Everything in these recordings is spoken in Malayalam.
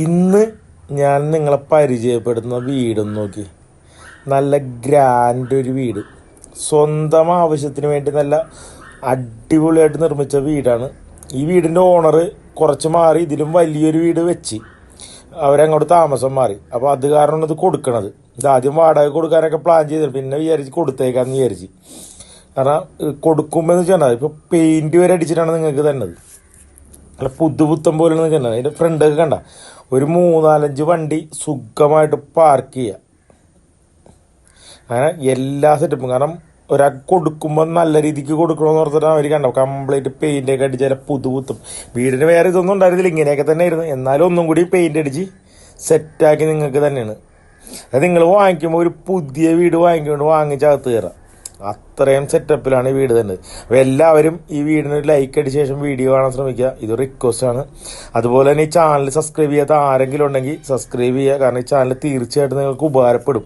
ഇന്ന് ഞാൻ നിങ്ങളെ പരിചയപ്പെടുന്ന വീടൊന്ന് നോക്കി. നല്ല ഗ്രാൻഡ് ഒരു വീട്. സ്വന്തം ആവശ്യത്തിന് വേണ്ടി നല്ല അടിപൊളിയായിട്ട് നിർമ്മിച്ച വീടാണ്. ഈ വീടിന്റെ ഓണർ കുറച്ച് മാറി ഇതിലും വലിയൊരു വീട് വെച്ച് അവരങ്ങോട്ട് താമസം മാറി. അപ്പോൾ അത് കാരണമാണ് ഇത് കൊടുക്കണത്. ഇത് ആദ്യം വാടക കൊടുക്കാനൊക്കെ പ്ലാൻ ചെയ്തു പിന്നെ വിചാരിച്ച് കൊടുത്തേക്കാന്ന് വിചാരിച്ച്. കാരണം കൊടുക്കുമ്പോൾ എന്ന് വെച്ചാൽ ഇപ്പോൾ പെയിന്റ് വരെ അടിച്ചിട്ടാണ് നിങ്ങൾക്ക് തന്നത്. അല്ല പുതുപുത്തം പോലെ നിൽക്കുന്നത് അതിന്റെ ഫ്രണ്ടൊക്കെ കണ്ട. ഒരു മൂന്നാലഞ്ച് വണ്ടി സുഖമായിട്ട് പാർക്ക് ചെയ്യുക അങ്ങനെ എല്ലാ സെറ്റപ്പും കാരണം ഒരാൾക്ക് കൊടുക്കുമ്പോൾ നല്ല രീതിക്ക് കൊടുക്കണമെന്ന് ഓർത്തിട്ട് അവർ കണ്ടോ കംപ്ലീറ്റ് പെയിന്റ് ഒക്കെ അടിച്ചാൽ പുതുപുത്തും. വീടിന് വേറെ ഇതൊന്നും ഉണ്ടായിരുന്നില്ല. ഇങ്ങനെയൊക്കെ തന്നെ ആയിരുന്നു. എന്നാലും ഒന്നും കൂടി പെയിന്റ് അടിച്ച് സെറ്റാക്കി നിങ്ങൾക്ക് തന്നെയാണ്. അത് നിങ്ങൾ വാങ്ങിക്കുമ്പോൾ ഒരു പുതിയ വീട് വാങ്ങിക്കൊണ്ട് വാങ്ങിച്ചകത്ത് കയറാം. അത്രയും സെറ്റപ്പിലാണ് ഈ വീട് തന്നെ അപ്പോൾ എല്ലാവരും ഈ വീടിന് ഒരു ലൈക്ക് അടിച്ച ശേഷം വീഡിയോ കാണാൻ ശ്രമിക്കുക. ഇത് റിക്വസ്റ്റ് ആണ്. അതുപോലെ തന്നെ ഈ ചാനൽ സബ്സ്ക്രൈബ് ചെയ്യാത്ത ആരെങ്കിലും ഉണ്ടെങ്കിൽ സബ്സ്ക്രൈബ് ചെയ്യുക. കാരണം ഈ ചാനൽ തീർച്ചയായിട്ടും നിങ്ങൾക്ക് ഉപകാരപ്പെടും.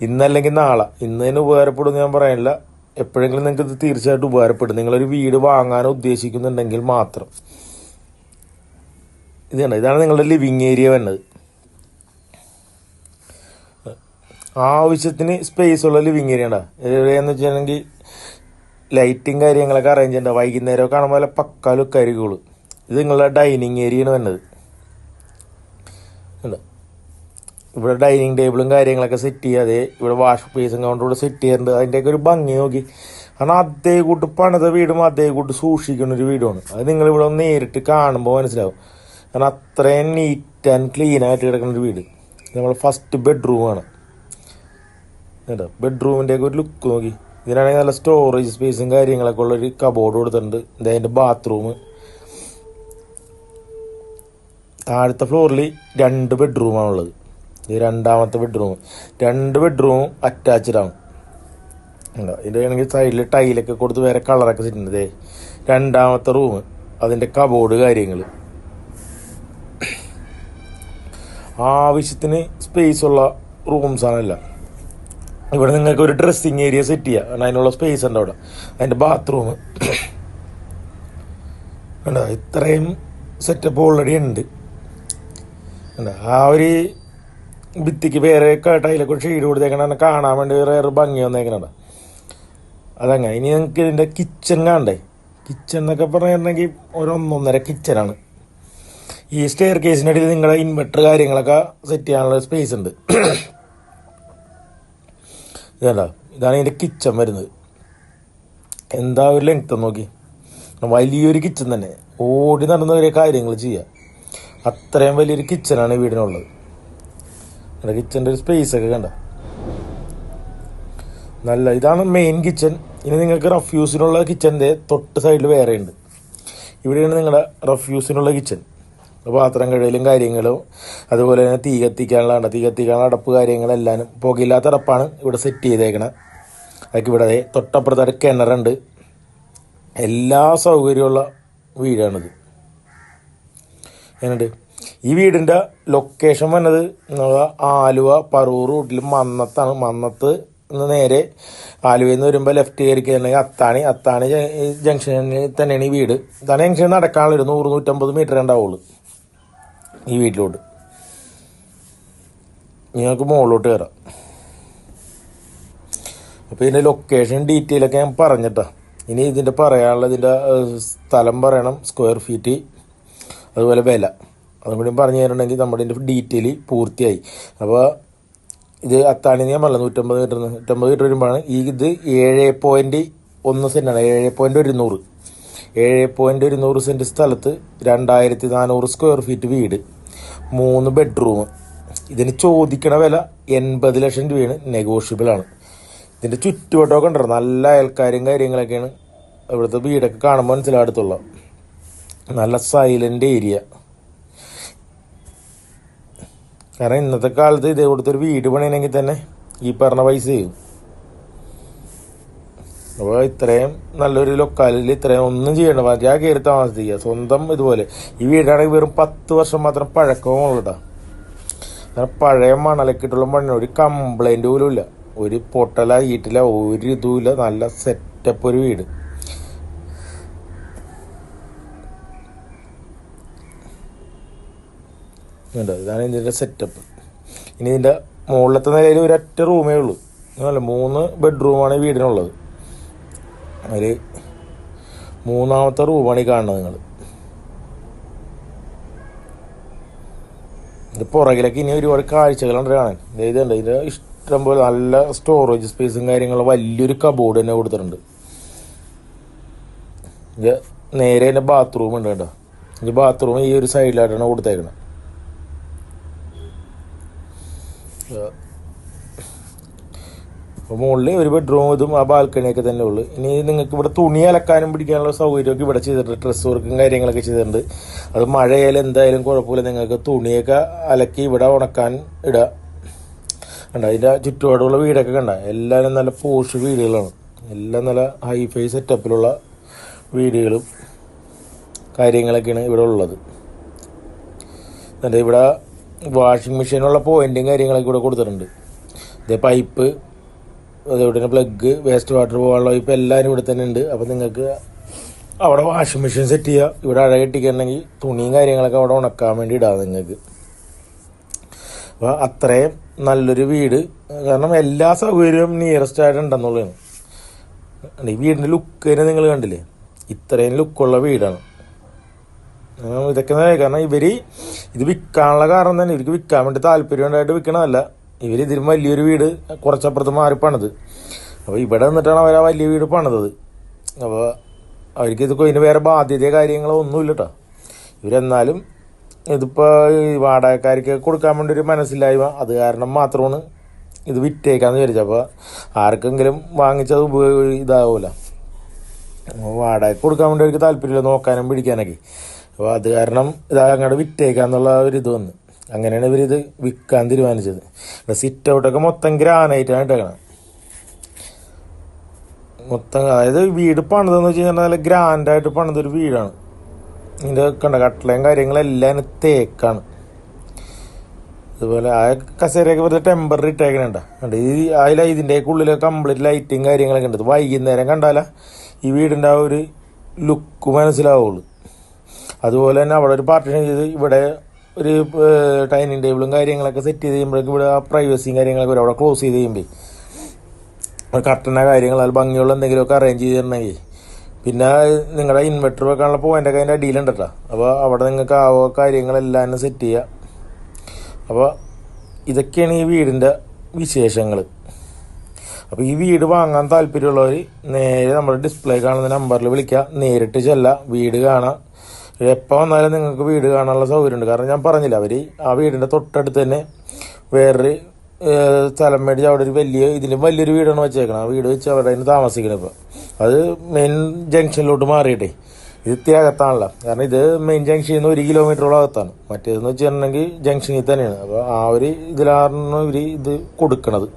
ഇന്നല്ലെങ്കിൽ നാളെ. ഇന്ന് തന്നെ ഉപകാരപ്പെടും ഞാൻ പറയാനില്ല. എപ്പോഴെങ്കിലും നിങ്ങൾക്ക് ഇത് തീർച്ചയായിട്ടും ഉപകാരപ്പെടും. നിങ്ങളൊരു വീട് വാങ്ങാൻ ഉദ്ദേശിക്കുന്നുണ്ടെങ്കിൽ മാത്രം. ഇതാണ്. ഇതാണ് നിങ്ങളുടെ ലിവിങ് ഏരിയ വരുന്നത് ആവശ്യത്തിന് സ്പേസ് ഉള്ള ലിവിങ് ഏരിയ ഉണ്ടാ എന്ന് വെച്ചിട്ടുണ്ടെങ്കിൽ ലൈറ്റും കാര്യങ്ങളൊക്കെ അറേഞ്ച് ചെയ്യണ്ട. വൈകുന്നേരം കാണുമ്പോൾ നല്ല പക്ക ലുക്കരിക്കുള്ളൂ ഇത് നിങ്ങളുടെ ഡൈനിങ് ഏരിയ വരുന്നത് വന്നത് ഇവിടെ ഡൈനിങ് ടേബിളും കാര്യങ്ങളൊക്കെ സെറ്റ് ചെയ്യാതെ ഇവിടെ വാഷ് സ്പേസും കൗണ്ടറോട് സെറ്റ് ചെയ്യാറുണ്ട്. അതിന്റെയൊക്കെ ഒരു ഭംഗി നോക്കി. കാരണം അതേ കൂട്ട് പണിത വീടും അതേ കൂട്ട് സൂക്ഷിക്കുന്ന ഒരു വീടുമാണ്. അത് നിങ്ങൾ ഇവിടെ നേരിട്ട് കാണുമ്പോൾ മനസ്സിലാവും. കാരണം അത്രയും നീറ്റ് ആൻഡ് ക്ലീൻ ആയിട്ട് കിടക്കുന്ന ഒരു വീട്. നമ്മൾ ഫസ്റ്റ് ബെഡ്റൂമാണ് കേട്ടോ ബെഡ്റൂമിന്റെ ഒക്കെ ഒരു ലുക്ക് നോക്കി. ഇതിനാണെങ്കിൽ നല്ല സ്റ്റോറേജ് സ്പേസും കാര്യങ്ങളൊക്കെ ഉള്ളൊരു കബോർഡ് കൊടുത്തിട്ടുണ്ട്. ഇത് അതിന്റെ ബാത്റൂം താഴത്തെ ഫ്ലോറിൽ രണ്ട് ബെഡ്റൂമാണുള്ളത് ഇത് രണ്ടാമത്തെ ബെഡ്റൂം രണ്ട് ബെഡ്റൂമും അറ്റാച്ച്ഡ് ആണ്. ഉണ്ടോ ഇതിന്റെ ആണെങ്കിൽ സൈഡിൽ ടൈലൊക്കെ കൊടുത്ത് വേറെ കളറൊക്കെ ദേ രണ്ടാമത്തെ റൂം അതിന്റെ കബോർഡ് കാര്യങ്ങൾ ആവശ്യത്തിന് സ്പേസ് ഉള്ള റൂംസ് ആണല്ല. ഇവിടെ നിങ്ങൾക്ക് ഒരു ഡ്രസ്സിങ് ഏരിയ സെറ്റ് ചെയ്യാം. കാരണം അതിനുള്ള സ്പേസ് ഉണ്ട് അവിടെ. അതിന്റെ ബാത്റൂം കണ്ടോ ഇത്രയും സെറ്റപ്പ് ഓൾറെഡി ഉണ്ട്. കണ്ടോ ആ ഒരു ഭിത്തിക്ക് വേറെ ടൈലൊക്കെ ഷെയ്ഡ് കൊടുത്തേക്കണ കാണാൻ വേണ്ടി വേറെ ഭംഗി വന്നേക്കണ അതങ്ങനെ ഇനി നിങ്ങൾക്ക് ഇതിന്റെ കിച്ചൺ കാണണ്ടേ? കിച്ചൺ എന്നൊക്കെ പറഞ്ഞിട്ടുണ്ടെങ്കിൽ ഒരു ഒന്നൊന്നര കിച്ചനാണ് ഈ സ്റ്റെയർ കേസിനടിയിൽ നിങ്ങളുടെ ഇൻവെർട്ടർ കാര്യങ്ങളൊക്കെ സെറ്റ് ചെയ്യാനുള്ള സ്പേസ് ഉണ്ട്. ഇതല്ല ഇതാണ് ഇതിന്റെ കിച്ചൻ വരുന്നത്. എന്താ ഒരു ലെങ്ത് നോക്കി. വലിയൊരു കിച്ചൻ തന്നെ. ഓടി നടന്ന ഒരു കാര്യങ്ങൾ ചെയ്യുക അത്രയും വലിയൊരു കിച്ചനാണ് ഈ വീടിനുള്ളത്. ഇവിടെ കിച്ചന്റെ ഒരു സ്പേസ് ഒക്കെ കണ്ട. നല്ല ഇതാണ് മെയിൻ കിച്ചൻ ഇനി നിങ്ങൾക്ക് റഫ്യൂസിനുള്ള കിച്ചന്റെ തൊട്ട് സൈഡിൽ വേറെ ഉണ്ട് ഇവിടെയാണ് നിങ്ങളുടെ റഫ്യൂസിനുള്ള കിച്ചൺ പാത്രം കഴുകലും കാര്യങ്ങളും അതുപോലെ തന്നെ തീ കത്തിക്കാനുള്ള തീ കത്തിക്കാനുള്ള അടപ്പ് കാര്യങ്ങളെല്ലാം പുകയില്ലാത്ത അടപ്പാണ് ഇവിടെ സെറ്റ് ചെയ്തേക്കണത് അതൊക്കെ ഇവിടെ തൊട്ടപ്പുറത്തൊരു കിണറുണ്ട്. എല്ലാ സൗകര്യമുള്ള വീടാണിത്. എന്നുണ്ട് ഈ വീടിന്റെ ലൊക്കേഷൻ വന്നത് ആലുവ പറൂർ റൂട്ടിൽ മന്നത്താണ്. മന്നത്ത് നിന്ന് നേരെ ആലുവയിൽ നിന്ന് വരുമ്പോൾ ലെഫ്റ്റ് കയറി കഴിഞ്ഞാൽ അത്താണി. അത്താണി ജംഗ്ഷനിൽ തന്നെയാണ് ഈ വീട്. അത്താണി ജംഗ്ഷനിൽ നടക്കാനുള്ള ഒരു നൂറ് നൂറ്റമ്പത് മീറ്റർ ഉണ്ടാവുള്ളൂ. ഈ വീട്ടിലോട്ട്. നിങ്ങൾക്ക് മുകളിലോട്ട് കയറാം അപ്പോൾ ഇതിന്റെ ലൊക്കേഷൻ ഡീറ്റെയിൽ ഒക്കെ ഞാൻ പറഞ്ഞിട്ടാ. ഇനി ഇതിന്റെ പറയാനുള്ള ഇതിന്റെ സ്ഥലം പറയണം സ്ക്വയർ ഫീറ്റ് അതുപോലെ വില. അതും കൂടി പറഞ്ഞു തരണമെങ്കിൽ നമ്മുടെ ഇതിന്റെ ഡീറ്റെയിൽ പൂർത്തിയായി. അപ്പോൾ ഇത് അത്താണി ഞാൻ പറഞ്ഞത് നൂറ്റമ്പത് മീറ്റർ നൂറ്റമ്പത് മീറ്റർ വരുമ്പോഴാണ് ഈ ഇത് ഏഴ് പോയിന്റ് ഒന്ന് സെന്റാണ് ഏഴ് പോയിന്റ് ഒരുന്നൂറ് ഏഴ് പോയിന്റ് ഒരു നൂറ് സെന്റ് സ്ഥലത്ത് രണ്ടായിരത്തി നാനൂറ് സ്ക്വയർ ഫീറ്റ് വീട്. മൂന്ന് ബെഡ്റൂം ഇതിന് ചോദിക്കണ വില എൺപത് ലക്ഷം രൂപയാണ്. നെഗോഷ്യബിൾ ആണ്. ഇതിന്റെ ചുറ്റുവട്ടമൊക്കെ ഉണ്ടോ നല്ല അയൽക്കാരും കാര്യങ്ങളൊക്കെയാണ് ഇവിടുത്തെ വീടൊക്കെ കാണുമ്പോൾ മനസ്സിലാകത്തുള്ള. നല്ല സൈലന്റ് ഏരിയ കാരണം ഇന്നത്തെ കാലത്ത് ഇതേ കൊടുത്തൊരു വീട് പണിയണമെങ്കിൽ തന്നെ ഈ പറഞ്ഞ പൈസ ചെയ്യും അപ്പോൾ ഇത്രയും നല്ലൊരു ലൊക്കാലിൽ ഇത്രയും ഒന്നും ചെയ്യണ്ട. മറ്റാ കയറി താമസിക്കുക. സ്വന്തം ഇതുപോലെ. ഈ വീടാണെങ്കിൽ വെറും പത്ത് വർഷം മാത്രം പഴക്കവും ഉള്ളതാ കാരണം പഴയ മണലക്കിട്ടുള്ള മണ്ണ്. ഒരു കംപ്ലൈന്റ് പോലും ഇല്ല. ഒരു പൊട്ടല ഈട്ടില ഒരു ഇതുമില്ല. നല്ല സെറ്റപ്പ് ഒരു വീട്. ഇതാണ് ഇതിന്റെ സെറ്റപ്പ് ഇനി ഇതിന്റെ മുകളിലത്തെ നിലയിൽ ഒരൊറ്റ റൂമേ ഉള്ളൂ. മൂന്ന് ബെഡ്റൂമാണ് ഈ വീടിനുള്ളത്. അതിൽ മൂന്നാമത്തെ റൂമാണ് ഈ കാണുന്നത് നിങ്ങൾ. ഇത് പുറകിലേക്ക് ഇനി ഒരുപാട് കാഴ്ചകളുണ്ട് കാണാൻ. ഇതുണ്ട്. ഇതിന്റെ ഇഷ്ടം പോലെ നല്ല സ്റ്റോറേജ് സ്പേസും കാര്യങ്ങളും വലിയൊരു കബോർഡ് തന്നെ കൊടുത്തിട്ടുണ്ട്. ഇത് നേരെ തന്നെ ബാത്റൂം ഉണ്ട് കേട്ടോ. ഇത് ബാത്റൂം ഈ ഒരു സൈഡിലായിട്ടാണ് കൊടുത്തേക്കണത് അപ്പോൾ മുകളിൽ ഒരു ബെഡ്റൂം ഇതും ആ ബാൽക്കണിയൊക്കെ തന്നെ ഉള്ളു. ഇനി നിങ്ങൾക്ക് ഇവിടെ തുണി അലക്കാനും പിടിക്കാനുള്ള സൗകര്യമൊക്കെ ഇവിടെ ചെയ്തിട്ടുണ്ട്. ഡ്രസ്സ് വർക്കും കാര്യങ്ങളൊക്കെ ചെയ്തിട്ടുണ്ട്. അത് മഴയായാലും എന്തായാലും കുഴപ്പമില്ല. നിങ്ങൾക്ക് തുണിയൊക്കെ അലക്കി ഇവിടെ ഉണക്കാൻ ഇടുക കണ്ട? അതിന്റെ ചുറ്റുപാടുള്ള വീടൊക്കെ കണ്ട? എല്ലാവരും നല്ല പോഷ് വീടുകളാണ്. എല്ലാം നല്ല ഹൈഫൈ സെറ്റപ്പിലുള്ള വീടുകളും കാര്യങ്ങളൊക്കെയാണ് ഇവിടെ ഉള്ളത്. എന്നിട്ട് ഇവിടെ വാഷിംഗ് മെഷീനുള്ള പോയിന്റും കാര്യങ്ങളൊക്കെ ഇവിടെ കൊടുത്തിട്ടുണ്ട്. ഇതേ പൈപ്പ് തന്നെ പ്ലഗ് വേസ്റ്റ് വാട്ടർ പോകാനുള്ള ഇപ്പം എല്ലാവരും ഇവിടെ തന്നെ ഉണ്ട്. അപ്പോൾ നിങ്ങൾക്ക് അവിടെ വാഷിംഗ് മെഷീൻ സെറ്റ് ചെയ്യുക ഇവിടെ അഴ കെട്ടിക്കണമെങ്കിൽ തുണിയും കാര്യങ്ങളൊക്കെ അവിടെ ഉണക്കാൻ വേണ്ടി ഇടാം നിങ്ങൾക്ക്. അപ്പോൾ അത്രയും നല്ലൊരു വീട്. കാരണം എല്ലാ സൗകര്യവും നിയറസ്റ്റ് ആയിട്ട് ഉണ്ടെന്നുള്ളതാണ്. ഈ വീടിന്റെ ലുക്ക് തന്നെ നിങ്ങൾ കണ്ടില്ലേ? ഇത്രയും ലുക്കുള്ള വീടാണ്. ഇതൊക്കെ കാരണം ഇവർ ഇത് വിൽക്കാനുള്ള കാരണം തന്നെ. ഇവർക്ക് വിൽക്കാൻ വേണ്ടി താല്പര്യം ഉണ്ടായിട്ട് വിൽക്കണതല്ല. ഇവർ ഇതിലും വലിയൊരു വീട് കുറച്ചപ്പുറത്ത് മാറി പണിത് അപ്പോൾ ഇവിടെ നിന്നിട്ടാണ് അവർ ആ വലിയ വീട് പണിതത്. അപ്പോൾ അവർക്ക് ഇത് ഇതിന് വേറെ ബാധ്യത കാര്യങ്ങളോ ഒന്നുമില്ല കേട്ടോ ഇവരെന്നാലും ഇതിപ്പോൾ ഈ വാടകക്കാർക്ക് കൊടുക്കാൻ വേണ്ടി ഒരു മനസ്സിലായ്മ അത് കാരണം മാത്രമാണ് ഇത് വിറ്റേക്കാന്ന് വിചാരിച്ചത്. അപ്പോൾ ആർക്കെങ്കിലും വാങ്ങിച്ചത് ഉപയോഗ ഇതാവൂല. വാടക കൊടുക്കാൻ വേണ്ടി അവർക്ക് താല്പര്യമില്ല നോക്കാനും പിടിക്കാനൊക്കെ. അപ്പോൾ അത് കാരണം ഇത് അങ്ങോട്ട് വിറ്റേക്കാന്നുള്ള ഒരു ഇത് വന്ന്. അങ്ങനെയാണ് ഇവരിത് വിൽക്കാൻ തീരുമാനിച്ചത്. ഇവിടെ സിറ്റ് ഔട്ടൊക്കെ മൊത്തം ഗ്രാനൈറ്റാണ് ഇട്ടേക്കണം. മൊത്തം അതായത് വീട് പണിതെന്ന് വെച്ച് കഴിഞ്ഞാൽ നല്ല ഗ്രാൻഡായിട്ട് പണിതൊരു വീടാണ്. ഇതിന്റെ കണ്ട കട്ടളയും കാര്യങ്ങളെല്ലാം തേക്കാണ്. അതുപോലെ ആ കസേരയൊക്കെ വെറുതെ ടെമ്പററി ഇട്ടേക്കണുണ്ട കണ്ട്? ഈ അതിൽ ഇതിന്റെ ഉള്ളിൽ കംപ്ലീറ്റ് ലൈറ്റും കാര്യങ്ങളൊക്കെ ഉണ്ട്. വൈകുന്നേരം കണ്ടാല ഈ വീടിന്റെ ആ ഒരു ലുക്ക് മനസ്സിലാവുള്ളൂ. അതുപോലെ തന്നെ അവിടെ ഒരു പാർട്ടീഷൻ ചെയ്ത് ഇവിടെ ഒരു ഡൈനിങ് ടേബിളും കാര്യങ്ങളൊക്കെ സെറ്റ് ചെയ്ത് കഴിയുമ്പോഴേക്കും ഇവിടെ പ്രൈവസിയും കാര്യങ്ങളൊക്കെ വരും അവിടെ ക്ലോസ് ചെയ്ത് കഴിയുമ്പോൾ കർട്ടനോ കാര്യങ്ങൾ അത് ഭംഗിയുള്ള എന്തെങ്കിലുമൊക്കെ അറേഞ്ച് ചെയ്തിട്ടുണ്ടെങ്കിൽ പിന്നെ നിങ്ങളുടെ ഇൻവെർട്ടർ വെക്കാനുള്ള പോയിന്റൊക്കെ അതിന്റെ അടിയിലുണ്ട് കേട്ടോ അപ്പോൾ അവിടെ നിങ്ങൾക്ക് ആ കാര്യങ്ങളെല്ലാം സെറ്റ് ചെയ്യുക അപ്പോൾ ഇതൊക്കെയാണ് ഈ വീടിന്റെ വിശേഷങ്ങൾ അപ്പോൾ ഈ വീട് വാങ്ങാൻ താല്പര്യമുള്ളവർ നേരെ നമ്മുടെ ഡിസ്പ്ലേ കാണുന്ന നമ്പറിൽ വിളിക്കുക നേരിട്ട് ചെല്ലാം വീട് കാണാം. എപ്പോൾ വന്നാലും നിങ്ങൾക്ക് വീട് കാണാനുള്ള സൗകര്യമുണ്ട്. കാരണം ഞാൻ പറഞ്ഞില്ല അവർ ആ വീടിന്റെ തൊട്ടടുത്ത് തന്നെ വേറൊരു സ്ഥലം മേടിച്ച് അവിടെ ഒരു വലിയ ഇതിലും വലിയൊരു വീടാണ് വെച്ചേക്കണം ആ വീട് വെച്ച് അവിടെ അതിന് താമസിക്കണം ഇപ്പോൾ അത് മെയിൻ ജംഗ്ഷനിലോട്ട് മാറിയിട്ടേ. ഇത് ഇത്തിരി കാരണം ഇത് മെയിൻ ജംഗ്ഷനിൽ നിന്ന് ഒരു കിലോമീറ്ററോളം അകത്താണ്. മറ്റേതെന്ന് വെച്ചിട്ടുണ്ടെങ്കിൽ ജംഗ്ഷനിൽ തന്നെയാണ്. അപ്പോൾ ആ ഒരു ഇതിലാണ് ഇവർ ഇത് കൊടുക്കണത്.